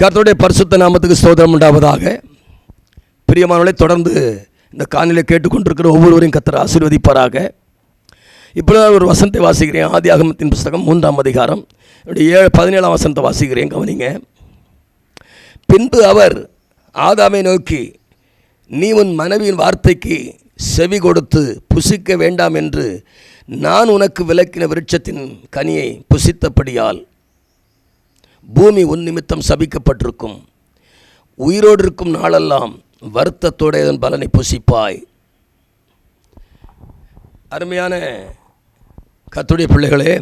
கர்த்தருடைய பரிசுத்த நாமத்துக்கு சோதனம் உண்டாவதாக. பிரியமானவளை தொடர்ந்து இந்த காணொலியை கேட்டுக்கொண்டிருக்கிற ஒவ்வொருவரையும் கர்த்தர் ஆசீர்வதிப்பாராக. இப்போ ஒரு வசனத்தை வாசிக்கிறேன். ஆதி ஆகமத்தின் புஸ்தகம் மூன்றாம் அதிகாரம். என்னுடைய ஏழு பதினேழாம் வசனத்தை வாசிக்கிறேன் கவனிங்க. பின்பு அவர் ஆதாமை நோக்கி நீ உன் மனைவியின் வார்த்தைக்கு செவி கொடுத்து புசிக்க வேண்டாம் என்று நான் உனக்கு விளக்கின விருட்சத்தின் கனியை புசித்தபடியால் பூமி உன் நிமித்தம் சபிக்கப்பட்டிருக்கும். உயிரோடு இருக்கும் நாளெல்லாம் வருத்தத்தோட இதன் பலனை புசிப்பாய். அருமையான கத்துடைய பிள்ளைகளே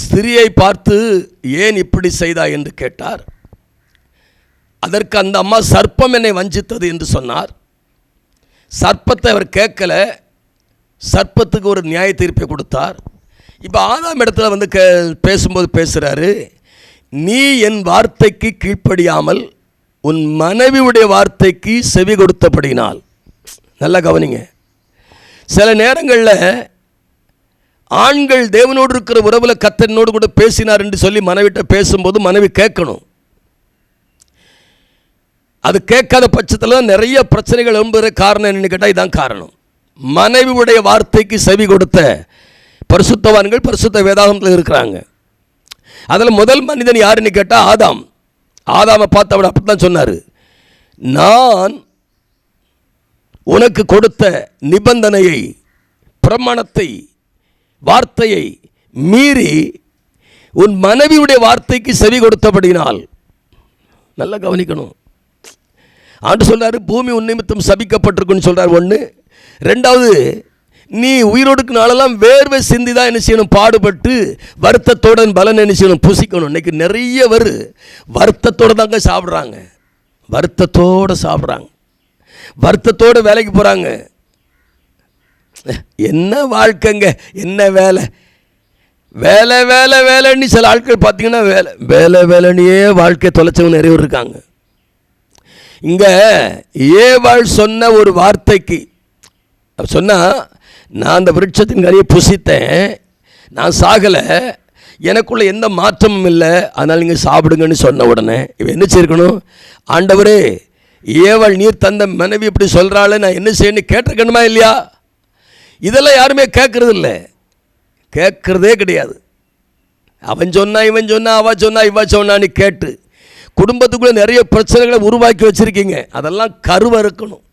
ஸ்திரியை பார்த்து ஏன் இப்படி செய்தாய் என்று கேட்டார். அதற்கு அந்த அம்மா சர்ப்பம் என்னை வஞ்சித்தது என்று சொன்னார். சர்ப்பத்தை அவர் கேட்கல. சர்ப்பத்துக்கு ஒரு நியாய தீர்ப்பை கொடுத்தார். இப்போ ஆதாம் இடத்துல வந்து கே பேசும்போது பேசுகிறாரு நீ என் வார்த்தைக்கு கீழ்ப்படியாமல் உன் மனைவியுடைய வார்த்தைக்கு செவி கொடுத்தபடினால். நல்லா கவனிங்க. சில நேரங்களில் ஆண்கள் தேவனோடு இருக்கிற உறவில் கத்தனோடு கூட பேசினார் என்று சொல்லி மனைவிட்ட பேசும்போது மனைவி கேட்கணும். அது கேட்காத பட்சத்தில் நிறைய பிரச்சனைகள் எழும்புகிற காரணம் என்னன்னு கேட்டால் இதான் காரணம். மனைவியுடைய வார்த்தைக்கு செவி கொடுத்த பரிசுத்தவான்கள் பரிசுத்த வேதாகமத்தில் இருக்கிறாங்க. அதில் முதல் மனிதன் யாருன்னு கேட்டால் ஆதாம். ஆதாமை பார்த்து அப்படி தான் சொன்னார். நான் உனக்கு கொடுத்த நிபந்தனையை பிரமாணத்தை வார்த்தையை மீறி உன் மனைவியுடைய வார்த்தைக்கு செவி கொடுத்தபடினால் நல்லா கவனிக்கணும். ஆண்டு சொல்கிறார் பூமி உன் நிமித்தம் சபிக்கப்பட்டிருக்குன்னு சொல்கிறார் ஒன்று ரெண்டாவது நீ உயிரோடுக்கு நாளெல்லாம் வேர்வை சிந்தி தான் என்ன செய்யணும்? பாடுபட்டு வருத்தத்தோடன் பலன் என்ன செய்யணும்? புசிக்கணும். இன்னைக்கு நிறைய வரு வருத்தத்தோடு தாங்க சாப்பிட்றாங்க. வருத்தத்தோடு சாப்பிட்றாங்க. வருத்தத்தோடு வேலைக்கு போகிறாங்க என்ன வாழ்க்கைங்க? என்ன வேலை? வேலை வேலை வேலைன்னு சில ஆட்கள் பார்த்தீங்கன்னா வேலை வேலை வேலைன்னியே வாழ்க்கை தொலைச்சவங்க நிறைய பேர் இருக்காங்க. இங்கே ஏவாள் சொன்ன ஒரு வார்த்தைக்கு சொன்னால் நான் அந்த விருட்சத்தின் கனியை புசித்தேன். நான் சாகலை. எனக்குள்ளே எந்த மாற்றமும் இல்லை. அதனால் நீங்கள் சாப்பிடுங்கன்னு சொன்ன உடனே இவன் என்ன செய்யணும் ஆண்டவரே ஏவள் நீர் தந்த மனைவி இப்படி சொல்கிறாள் நான் என்ன செய்யணும் கேட்டிருக்கணுமா இல்லையா? இதெல்லாம் யாருமே கேட்குறது இல்லை. கேட்குறதே கிடையாது. அவன் சொன்னா இவன் சொன்னா அவ சொன்னா இவ சொன்னான்னு கேட்டு குடும்பத்துக்குள்ளே நிறைய பிரச்சனைகளை உருவாக்கி வச்சுருக்கீங்க. அதெல்லாம் கருவறுக்கணும்.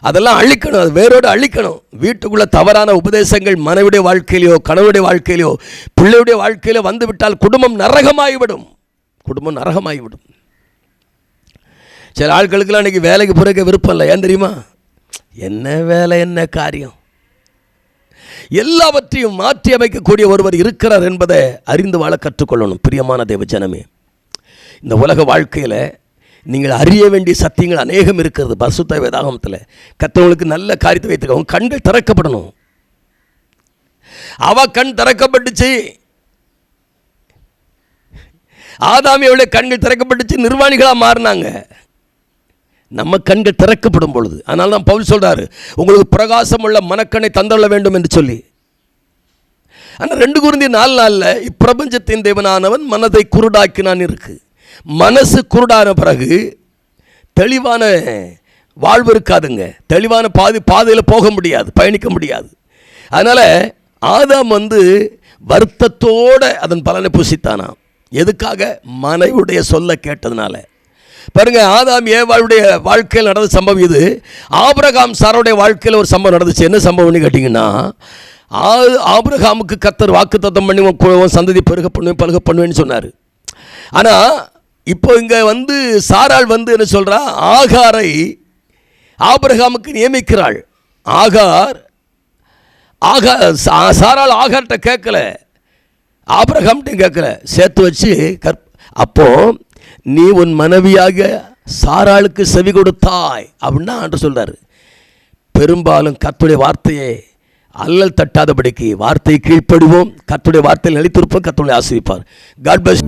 அதெல்லாம் அழிக்கணும் அது வேரோடு அழிக்கணும். வீட்டுக்குள்ளே தவறான உபதேசங்கள் மனைவிடைய வாழ்க்கையிலையோ கணவனுடைய வாழ்க்கையிலையோ பிள்ளையுடைய வாழ்க்கையிலோ வந்து விட்டால் குடும்பம் நரகமாகிவிடும் குடும்பம் நரகமாகிவிடும் சில ஆட்களுக்கெல்லாம் இன்றைக்கி வேலைக்கு பிறக்க விருப்பம் இல்லை. ஏன் தெரியுமா? என்ன வேலை என்ன காரியம்? எல்லாவற்றையும் மாற்றி அமைக்கக்கூடிய ஒருவர் இருக்கிறார் என்பதை அறிந்து வாழ கற்றுக்கொள்ளணும் பிரியமான தேவ ஜனமே. இந்த உலக வாழ்க்கையில் நீங்கள் அறிய வேண்டிய சத்தியங்கள் அநேகம் இருக்கிறது. பசுத்த வேதாகமத்தில். கத்தவங்களுக்கு நல்ல காரியத்தை வைத்துக்க கண்கள் திறக்கப்படணும். அவ கண் திறக்கப்பட்டுச்சு. ஆதாமியோட கண்கள் திறக்கப்பட்டுச்சு. நிர்வாணிகளாக மாறினாங்க. நம்ம கண்கள் திறக்கப்படும் பொழுது. அதனால தான் பவுல் சொல்கிறாரு உங்களுக்கு பிரகாசம் உள்ள மனக்கண்ணை தந்துள்ள வேண்டும் என்று சொல்லி. ஆனால் ரெண்டு குருந்தி நாலு நாளில் இப்பிரபஞ்சத்தின் தேவனானவன் மனதை குருடாக்கினான் இருக்கு. மனசு குருடான பிறகு தெளிவான வாழ்வு இருக்காதுங்க. தெளிவான பாதி பாதையில் போக முடியாது பயணிக்க முடியாது. அதனால் ஆதாம் வந்து வருத்தத்தோடு அதன் பலனை புசித்தானாம். எதுக்காக? மனைவுடைய சொல்ல கேட்டதுனால. பாருங்க ஆதாம் ஏவாளுடைய வாழ்க்கையில் நடந்த சம்பவம் இது? ஆபிரகாம் சாரோடைய வாழ்க்கையில் ஒரு சம்பவம் நடந்துச்சு. என்ன சம்பவம்னு கேட்டிங்கன்னா ஆ ஆபிரகாமுக்கு கத்தர் வாக்கு தத்தம் பண்ணி உன் சந்ததி பெருக பண்ணுவேன் பழுக பண்ணுவேன்னு சொன்னார். ஆனால் இப்போ இங்கே வந்து சாராள் வந்து என்ன சொல்கிறா ஆகாரை ஆபிரகாமுக்கு நியமிக்கிறாள். ஆகார் ஆகா சா- சாராள் ஆகார்கிட்ட கேட்கல. ஆபிரகாம்கிட்ட கேட்கல. சேர்த்து வச்சு கற் அப்போ நீ உன் மனைவியாக சாராளுக்கு செவி கொடுத்தாய் அப்படின்னா ஆண்டு சொல்றாரு. பெரும்பாலும் கத்துடைய வார்த்தையை அல்லல் தட்டாதபடிக்கு வார்த்தையை கீழ்ப்படுவோம். கத்துடைய வார்த்தையில் நிலைத்திருப்போம். கத்துடைய ஆசிரிப்பார். God bus